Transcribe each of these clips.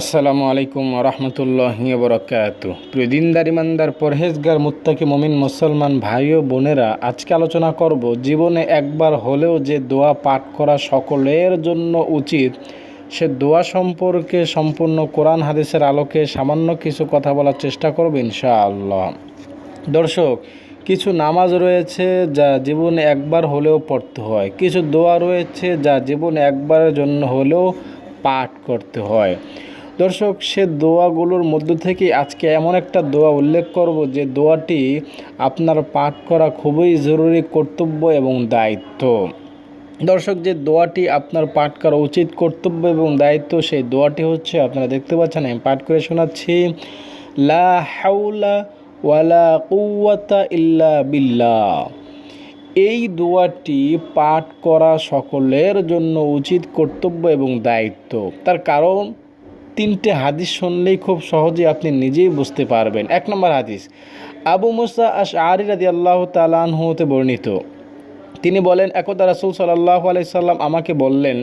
আসসালামু আলাইকুম রহমতুল্লাহ বরকাত প্রিয় দিনদার ইমানদার, পরহেজগার, মুত্তাকি, মমিন, মুসলমান ভাই ও বোনেরা, আজকে আলোচনা করব জীবনে একবার হলেও যে দোয়া পাঠ করা সকলের জন্য উচিত, সে দোয়া সম্পর্কে সম্পূর্ণ কোরআন হাদিসের আলোকে সামান্য কিছু কথা বলার চেষ্টা করব ইনশাআল্লাহ। দর্শক, কিছু নামাজ রয়েছে যা জীবনে একবার হলেও পড়তে হয়, কিছু দোয়া রয়েছে যা জীবনে একবারের জন্য হলেও পাঠ করতে হয়। দর্শক, সে দোয়াগুলোর মধ্য থেকে আজকে এমন একটা দোয়া উল্লেখ করব যে দোয়াটি আপনার পাঠ করা খুবই জরুরি, কর্তব্য এবং দায়িত্ব। দর্শক, যে দোয়াটি আপনার পাঠ করা উচিত, কর্তব্য এবং দায়িত্ব, সেই দোয়াটি হচ্ছে, আপনারা দেখতে পাচ্ছেন, আমি পাঠ করে শোনাচ্ছি, লা হাউলা ওয়ালা কুওয়াতা ইল্লা বিল্লাহ। এই দোয়াটি পাঠ করা সকলের জন্য উচিত, কর্তব্য এবং দায়িত্ব। তার কারণ তিনটে হাদিস শুনলেই খুব সহজে আপনি নিজেই বুঝতে পারবেন। এক নম্বর হাদিস, আবু মুসা আশ আরি রাদি আল্লাহ তালানহতে বর্ণিত। তিনি বলেন, একদা রাসুল সাল্লাহ আলাইসাল্লাম আমাকে বললেন,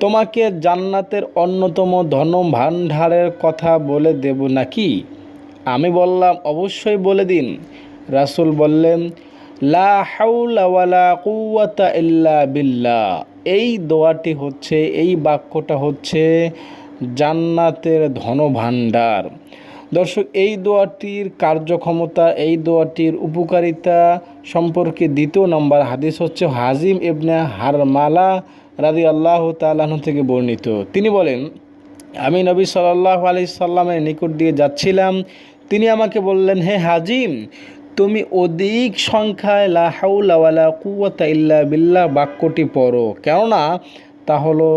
তোমাকে জান্নাতের অন্যতম ধন ভাণ্ডারের কথা বলে দেব নাকি? আমি বললাম, অবশ্যই বলে দিন। রাসুল বললেন, লা হাউলা ইল্লা বিল্লাহ। এই দোয়াটি হচ্ছে, এই বাক্যটা হচ্ছে জান্নাতের ধনভাণ্ডার। দর্শক, এই দোয়াটির কার্যক্ষমতা, এই দোয়াটির উপকারিতা সম্পর্কে দ্বিতীয় নম্বর হাদিস হচ্ছে হাজিম ইবনে হারমালা রাজি আল্লাহ তালাহ থেকে বর্ণিত। তিনি বলেন, আমি নবী সাল্লাহ আলি সাল্লামের নিকট দিয়ে যাচ্ছিলাম। তিনি আমাকে বললেন, হে হাজিম, তুমি অধিক সংখ্যায় লাহাউলা কুয়াতা ইল্লা বিল্লাহ বাক্যটি পড়ো। কেননা তা হলো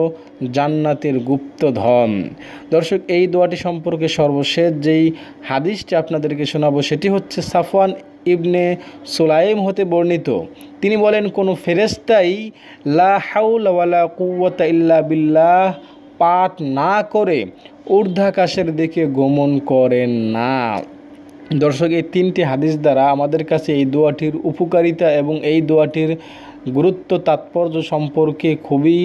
জান্নাতের গুপ্তধন। দর্শক, এই দোয়াটি সম্পর্কে সর্বশেষ যেই হাদিসটি আপনাদেরকে শোনাবো, সেটি হচ্ছে সাফওয়ান ইবনে সুলাইম হতে বর্ণিত। তিনি বলেন, কোনো ফেরেস্তাই লা হাউলা কুওয়াতা ইল্লা বিল্লাহ পাঠ না করে ঊর্ধ্বাকাশের দিকে গমন করেন না। দর্শক, এই তিনটি হাদিস দ্বারা আমাদের কাছে এই দোয়াটির উপকারিতা এবং এই দোয়াটির গুরুত্ব তাৎপর্য সম্পর্কে খুবই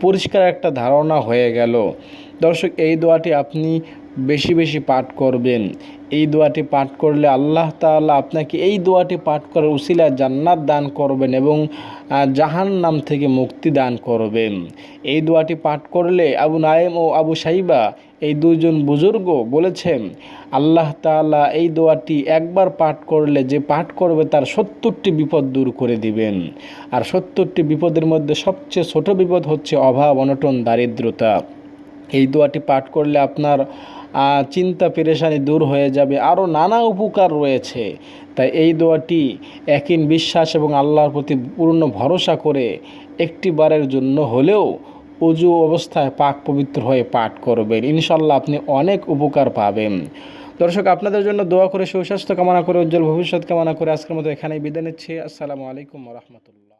পরিষ্কার একটা ধারণা হয়ে গেল। দর্শক এই দোয়াটি আপনি বেশি বেশি পাঠ করবেন। এই দোয়াটি পাঠ করলে আল্লাহ তাআলা আপনাকে এই দোয়াটি পাঠ করার উসিলা জান্নাত দান করবেন এবং জাহান নাম থেকে মুক্তি দান করবেন। এই দোয়াটি পাঠ করলে আবু নায়েম ও আবু সাইবা, এই দুজন বুজুর্গ বলেছেন, আল্লাহ তাআলা এই দোয়াটি একবার পাঠ করলে যে পাঠ করবে তার সত্তরটি বিপদ দূর করে দিবেন। আর সত্তরটি বিপদের মধ্যে সবচেয়ে ছোট বিপদ হচ্ছে অভাব, অনটন, দারিদ্রতা। এই দোয়াটি পাঠ করলে আপনার চিন্তা পেরেশানি দূর হয়ে যাবে। আরও নানা উপকার রয়েছে। তাই এই দোয়াটি একিন বিশ্বাস এবং আল্লাহর প্রতি পূর্ণ ভরসা করে একটি বারের জন্য হলেও উজু অবস্থায় পাক পবিত্র হয়ে পাঠ করবেন। ইনশাল্লাহ আপনি অনেক উপকার পাবেন। দর্শক, আপনাদের জন্য দোয়া করে সুস্বাস্থ্য কামনা করে, উজ্জ্বল ভবিষ্যৎ কামনা করে আজকের মতো এখানেই বিদায় নিচ্ছি। আসসালামু আলাইকুম রহমতুল্লাহ।